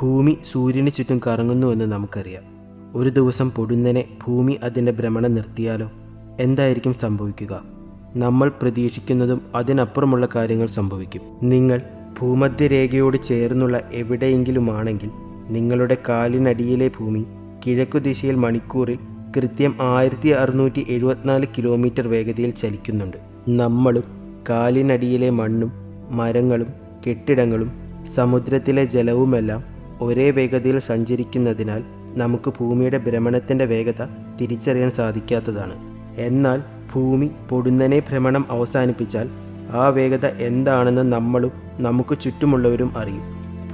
ഭൂമി സൂര്യന് ചുറ്റും കറങ്ങുന്നുവെന്ന് നമുക്കറിയാം. ഒരു ദിവസം പൊടുന്നനെ ഭൂമി അതിന്റെ ഭ്രമണം നിർത്തിയാലോ? എന്തായിരിക്കും സംഭവിക്കുക? നമ്മൾ പ്രതീക്ഷിക്കുന്നതും അതിനപ്പുറമുള്ള കാര്യങ്ങൾ സംഭവിക്കും. നിങ്ങൾ ഭൂമധ്യരേഖയോട് ചേർന്നുള്ള എവിടെയെങ്കിലുമാണെങ്കിൽ നിങ്ങളുടെ കാലിനടിയിലെ ഭൂമി കിഴക്കു ദിശയിൽ മണിക്കൂറിൽ കൃത്യം ആയിരത്തി അറുന്നൂറ്റി എഴുപത്തിനാല് കിലോമീറ്റർ വേഗതയിൽ ചലിക്കുന്നുണ്ട്. നമ്മളും കാലിനടിയിലെ മണ്ണും മരങ്ങളും കെട്ടിടങ്ങളും സമുദ്രത്തിലെ ജലവുമെല്ലാം ഒരേ വേഗതയിൽ സഞ്ചരിക്കുന്നതിനാൽ നമുക്ക് ഭൂമിയുടെ ഭ്രമണത്തിന്റെ വേഗത തിരിച്ചറിയാൻ സാധിക്കാത്തതാണ്. എന്നാൽ ഭൂമി പൊടുന്നനെ ഭ്രമണം അവസാനിപ്പിച്ചാൽ ആ വേഗത എന്താണെന്ന് നമ്മളും നമുക്ക് ചുറ്റുമുള്ളവരും അറിയും.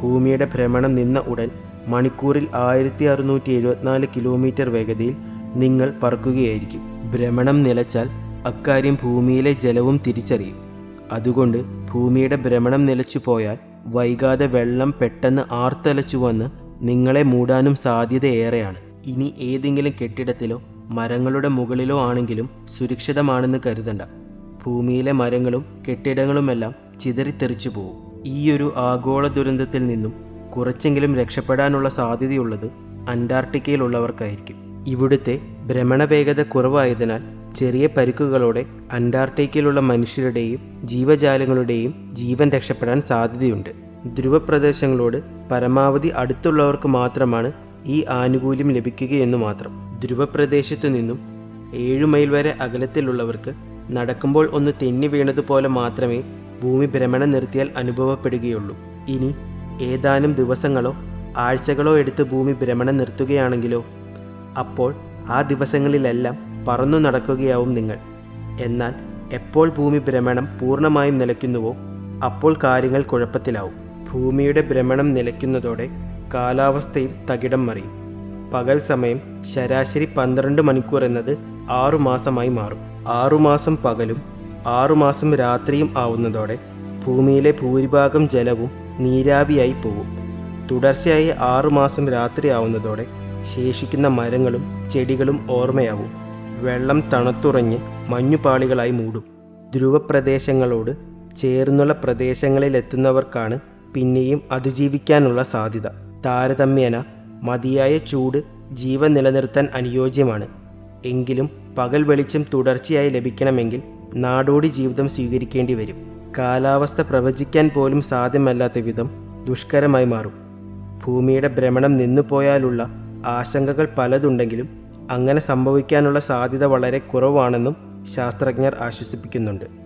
ഭൂമിയുടെ ഭ്രമണം നിന്ന ഉടൻ മണിക്കൂറിൽ ആയിരത്തി അറുന്നൂറ്റി എഴുപത്തിനാല് കിലോമീറ്റർ വേഗതയിൽ നിങ്ങൾ പറക്കുകയായിരിക്കും. ഭ്രമണം നിലച്ചാൽ അക്കാര്യം ഭൂമിയിലെ ജലവും തിരിച്ചറിയും. അതുകൊണ്ട് ഭൂമിയുടെ ഭ്രമണം നിലച്ചു പോയാൽ വൈകാതെ വെള്ളം പെട്ടെന്ന് ആർത്തലച്ചു വന്ന് നിങ്ങളെ മൂടാനും സാധ്യതയേറെയാണ് ഇനി ഏതെങ്കിലും കെട്ടിടത്തിലോ മരങ്ങളുടെ മുകളിലോ ആണെങ്കിലും സുരക്ഷിതമാണെന്ന് കരുതണ്ട. ഭൂമിയിലെ മരങ്ങളും കെട്ടിടങ്ങളുമെല്ലാം ചിതറിത്തെറിച്ചു പോകും ഈയൊരു ആഗോള ദുരന്തത്തിൽ നിന്നും കുറച്ചെങ്കിലും രക്ഷപ്പെടാനുള്ള സാധ്യതയുള്ളത് അന്റാർട്ടിക്കയിലുള്ളവർക്കായിരിക്കും. ഇവിടുത്തെ ഭ്രമണവേഗത കുറവായതിനാൽ ചെറിയ പരുക്കുകളോടെ അന്റാർട്ടിക്കയിലുള്ള മനുഷ്യരുടെയും ജീവജാലങ്ങളുടെയും ജീവൻ രക്ഷപ്പെടാൻ സാധ്യതയുണ്ട്. ധ്രുവപ്രദേശങ്ങളോട് പരമാവധി അടുത്തുള്ളവർക്ക് മാത്രമാണ് ഈ ആനുകൂല്യം ലഭിക്കുകയെന്നു മാത്രം. ധ്രുവപ്രദേശത്തു നിന്നും ഏഴു മൈൽ വരെ അകലത്തിലുള്ളവർക്ക് നടക്കുമ്പോൾ ഒന്ന് തെന്നി വീണതുപോലെ മാത്രമേ ഭൂമി ഭ്രമണം നിർത്തിയാൽ അനുഭവപ്പെടുകയുള്ളൂ. ഇനി ഏതാനും ദിവസങ്ങളോ ആഴ്ചകളോ എടുത്ത് ഭൂമി ഭ്രമണം നിർത്തുകയാണെങ്കിലോ അപ്പോൾ ആ ദിവസങ്ങളിലെല്ലാം പറന്നു നടക്കുകയാവും നിങ്ങൾ. എന്നാൽ എപ്പോൾ ഭൂമി ഭ്രമണം പൂർണമായും നിലയ്ക്കുന്നുവോ അപ്പോൾ കാര്യങ്ങൾ കുഴപ്പത്തിലാവും. ഭൂമിയുടെ ഭ്രമണം നിലയ്ക്കുന്നതോടെ കാലാവസ്ഥയും തകിടം മറിയും. പകൽ സമയം ശരാശരി പന്ത്രണ്ട് മണിക്കൂർ എന്നത് ആറുമാസമായി മാറും. ആറുമാസം പകലും ആറുമാസം രാത്രിയും ആവുന്നതോടെ ഭൂമിയിലെ ഭൂരിഭാഗം ജലവും നീരാവിയായി പോകും തുടർച്ചയായി ആറുമാസം രാത്രി ആവുന്നതോടെ ശേഷിക്കുന്ന മരങ്ങളും ചെടികളും ഓർമ്മയാവും. വെള്ളം തണുത്തുറഞ്ഞ് മഞ്ഞുപാളികളായി മൂടും. ധ്രുവപ്രദേശങ്ങളോട് ചേർന്നുള്ള പ്രദേശങ്ങളിലെത്തുന്നവർക്കാണ് പിന്നെയും അതിജീവിക്കാനുള്ള സാധ്യത. താരതമ്യേന മതിയായ ചൂട് ജീവൻ നിലനിർത്താൻ അനുയോജ്യമാണ്. എങ്കിലും പകൽ വെളിച്ചം തുടർച്ചയായി ലഭിക്കണമെങ്കിൽ നാടോടി ജീവിതം സ്വീകരിക്കേണ്ടി വരും. കാലാവസ്ഥ പ്രവചിക്കാൻ പോലും സാധ്യമല്ലാത്ത വിധം ദുഷ്കരമായി മാറും. ഭൂമിയുടെ ഭ്രമണം നിന്നുപോയാലുള്ള ആശങ്കകൾ പലതുണ്ടെങ്കിലും അങ്ങനെ സംഭവിക്കാനുള്ള സാധ്യത വളരെ കുറവാണെന്നും ശാസ്ത്രജ്ഞർ ആശ്വസിപ്പിക്കുന്നുണ്ട്.